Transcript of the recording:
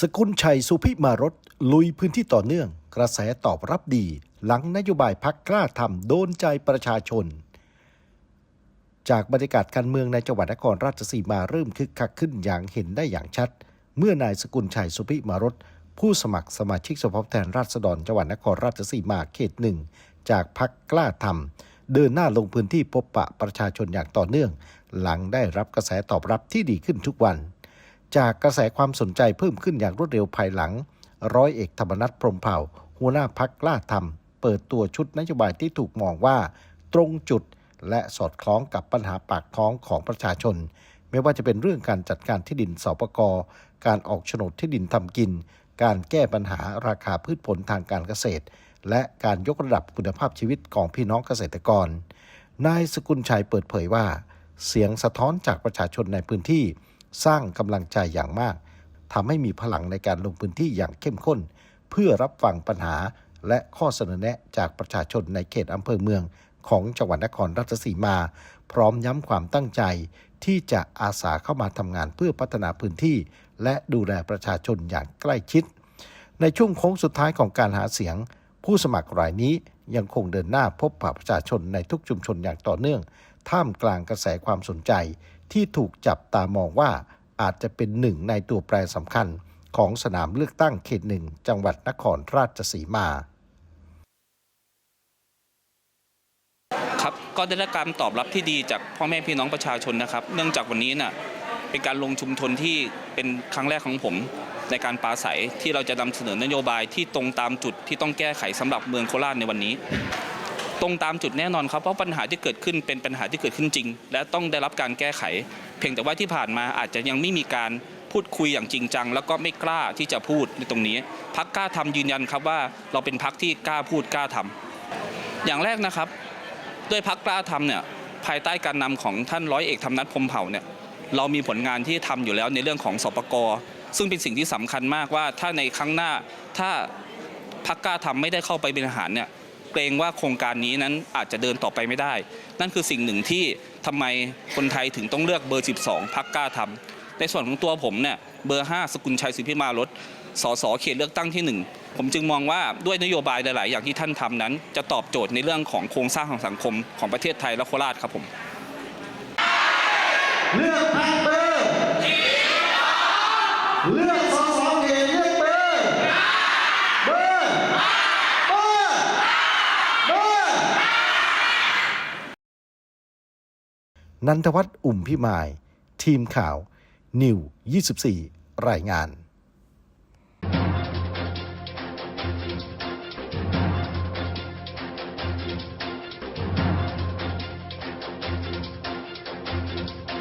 สกุลชัยสุพิมารสลุยพื้นที่ต่อเนื่อง กระแสตอบรับดี หลังนโยบายพักกล้าทำโดนใจประชาชน จากบรรยากาศการเมืองในจังหวัดนครราชสีมาเริ่มคึกคักขึ้นอย่างเห็นได้อย่างชัด เมื่อนายสกุลชัยสุพิมารสผู้สมัครสมาชิกสภาผู้แทนราษฎรจังหวัดนครราชสีมาเขตหนึ่งจากพักกล้าทำเดินหน้าลงพื้นที่พบปะประชาชนอย่างต่อเนื่อง หลังได้รับกระแสตอบรับที่ดีขึ้นทุกวัน จากกระแสความสนใจเพิ่มขึ้นอย่างรวดเร็วภายหลัง ร้อยเอกธรรมนัฐพรหมเผ่า หัวหน้าพักกล้าทำเปิดตัวชุดนโยบายที่ถูกมองว่า ตรงจุดและสอดคล้องกับปัญหาปากท้องของประชาชน ไม่ว่าจะเป็นเรื่องการจัดการที่ดินสปกการออกโฉนดที่ดินทำกิน การแก้ปัญหาราคาพืชผลทางการเกษตร และการยกระดับคุณภาพชีวิตของพี่น้องเกษตรกร นายสกุลชัยเปิดเผยว่า เสียงสะท้อนจากประชาชนในพื้นที่ สร้างกำลังใจอย่างมากทำให้มีพลังในการลงพื้นที่อย่างเข้มข้น เพื่อรับฟังปัญหาและข้อเสนอแนะจากประชาชนในเขตอำเภอเมืองของจังหวัดนครราชสีมา พร้อมย้ำความตั้งใจ ที่จะอาสาเข้ามาทำงานเพื่อพัฒนาพื้นที่ และดูแลประชาชนอย่างใกล้ชิด ในช่วงโค้งสุดท้ายของการหาเสียง ผู้สมัครรายนี้ยังคงเดินหน้าพบปะประชาชนในทุกชุมชนอย่างต่อเนื่อง ท่ามกลางกระแสความสนใจ ที่ถูกจับตามองว่าอาจจะเป็นหนึ่งในตัวแปรสำคัญของสนามเลือกตั้งเขตหนึ่งจังหวัดนครราชสีมา ครับก็ได้รับการตอบรับที่ดีจากพ่อแม่พี่น้องประชาชนนะครับ เนื่องจากวันนี้น่ะเป็นการลงชุมชนที่เป็นครั้งแรกของผม ในการปราศัยที่เราจะนำเสนอนโยบายที่ตรงตามจุดที่ต้องแก้ไขสำหรับเมืองโคราชในวันนี้ ตรงตามจุดแน่นอนครับเพราะปัญหาที่เกิดขึ้นเป็นปัญหาที่เกิดขึ้นจริง และต้องได้รับการแก้ไข เพียงแต่ว่าที่ผ่านมาอาจจะยังไม่มีการพูดคุยอย่างจริงจัง แล้วก็ไม่กล้าที่จะพูดในตรงนี้พักกล้าทำยืนยันครับว่าเราเป็นพักที่กล้าพูดกล้าทำอย่างแรกนะครับ ด้วยพักกล้าทำเนี่ยภายใต้การนำของท่านร้อยเอกธรรมนัฐพมเผ่าเนี่ยเรามีผลงานที่ทำอยู่แล้วในเรื่องของสปกซึ่งเป็นสิ่งที่สำคัญมากว่าถ้าในครั้งหน้าถ้าพักกล้าทำไม่ได้เข้าไปบริหารเนี่ย เกรงว่าโครงการนี้นั้นอาจจะเดินต่อไปไม่ได้ นั่นคือสิ่งหนึ่งที่ทำไมคนไทยถึงต้องเลือกเบอร์ 12 พักกล้าทำในส่วนของตัวผมเนี่ยเบอร์ 5 สกุลชัยสุพิมารสสสเขตเลือกตั้งที่ 1 ผมจึงมองว่าด้วยนโยบายหลาย ๆ อย่างที่ท่านทำนั้น จะตอบโจทย์ในเรื่องของโครงสร้างของสังคมของประเทศไทยและโคราชครับผม เลือกพักเบอร์เลือกสอสอเขตเลือกเบอร์เบอร์เบอร์เบอร์ นันทวัฒน์อุ่มพิมาย ทีมข่าว นิว 24 รายงาน